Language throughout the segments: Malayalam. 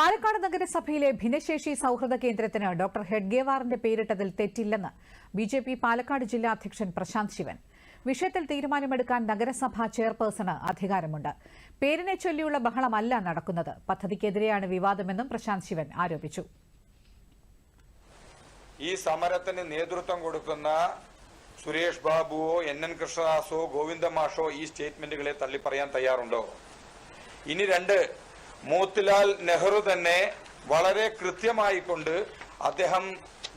പാലക്കാട് നഗരസഭയിലെ ഭിന്നശേഷി സൌഹൃദ കേന്ദ്രത്തിന് ഡോക്ടർ ഹെഡ്ഗേവാറിന്റെ പേരിട്ടതിൽ തെറ്റില്ലെന്ന് ബി ജെ പി പാലക്കാട് ജില്ലാ അധ്യക്ഷൻ പ്രശാന്ത് ശിവൻ. വിഷയത്തിൽ തീരുമാനമെടുക്കാൻ നഗരസഭാ ചെയർപേഴ്സണ് അധികാരമുണ്ട്. പേരിനെ ചൊല്ലിയുള്ള ബഹളമല്ല നടക്കുന്നത്. പദ്ധതിക്കെതിരെയാണ് വിവാദമെന്നും പ്രശാന്ത് ശിവൻ ആരോപിച്ചു. ഈ സമരത്തിന് നേതൃത്വം കൊടുക്കുന്ന സുരേഷ് ബാബുവോ എൻ എൻ കൃഷ്ണദാസോ ഗോവിന്ദമാഷോ ഈ സ്റ്റേറ്റ്മെന്റുകളെ തള്ളിപ്പറയാൻ തയ്യാറുണ്ടോ? ഇനി രണ്ട് മോത്തിലാൽ നെഹ്റു തന്നെ വളരെ കൃത്യമായി കൊണ്ട് അദ്ദേഹം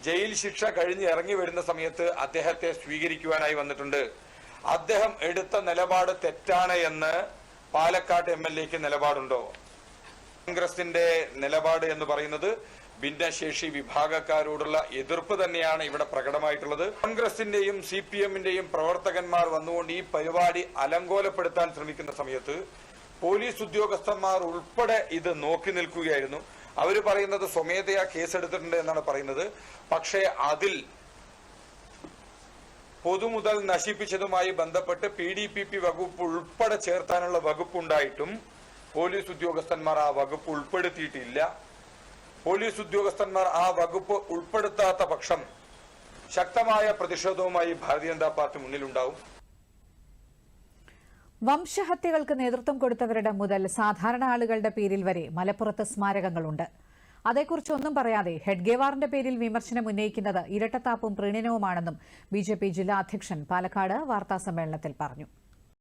ജയിൽ ശിക്ഷ കഴിഞ്ഞ് ഇറങ്ങി വരുന്ന സമയത്ത് അദ്ദേഹത്തെ സ്വീകരിക്കുവാനായി വന്നിട്ടുണ്ട്. അദ്ദേഹം എടുത്ത നിലപാട് തെറ്റാണ് എന്ന് പാലക്കാട് എം എൽ എക്ക് നിലപാടുണ്ടോ? കോൺഗ്രസിന്റെ നിലപാട് എന്ന് പറയുന്നത് ഭിന്നശേഷി വിഭാഗക്കാരോടുള്ള എതിർപ്പ് തന്നെയാണ് ഇവിടെ പ്രകടമായിട്ടുള്ളത്. കോൺഗ്രസിന്റെയും സി പി എമ്മിന്റെയും പ്രവർത്തകന്മാർ വന്നുകൊണ്ട് ഈ പരിപാടി അലങ്കോലപ്പെടുത്താൻ ശ്രമിക്കുന്ന സമയത്ത് പോലീസ് ഉദ്യോഗസ്ഥന്മാർ ഉൾപ്പെടെ ഇത് നോക്കി നിൽക്കുകയായിരുന്നു. അവർ പറയുന്നത് സ്വമേധയാ കേസെടുത്തിട്ടുണ്ട് എന്നാണ് പറയുന്നത്. പക്ഷേ അതിൽ പൊതുമുതൽ നശിപ്പിച്ചതുമായി ബന്ധപ്പെട്ട് പി ഡി പി പി വകുപ്പ് ഉൾപ്പെടെ ചേർത്താനുള്ള വകുപ്പുണ്ടായിട്ടും പോലീസ് ഉദ്യോഗസ്ഥന്മാർ ആ വകുപ്പ് ഉൾപ്പെടുത്തിയിട്ടില്ല. പോലീസ് ഉദ്യോഗസ്ഥന്മാർ ആ വകുപ്പ് ഉൾപ്പെടുത്താത്ത പക്ഷം ശക്തമായ പ്രതിഷേധവുമായി ഭാരതീയ ജനതാ പാർട്ടി മുന്നിലുണ്ടാവും. വംശഹത്യകൾക്ക് നേതൃത്വം കൊടുത്തവരുടെ മുതൽ സാധാരണ ആളുകളുടെ പേരിൽ വരെ മലപ്പുറത്ത് സ്മാരകങ്ങളുണ്ട്. അതേക്കുറിച്ചൊന്നും പറയാതെ ഹെഡ്ഗേവാറിന്റെ പേരിൽ വിമർശനം ഉന്നയിക്കുന്നത് ഇരട്ടത്താപ്പും പ്രീണനവുമാണെന്നും ബിജെപി ജില്ലാ അധ്യക്ഷൻ പാലക്കാട് വാർത്താസമ്മേളനത്തിൽ പറഞ്ഞു.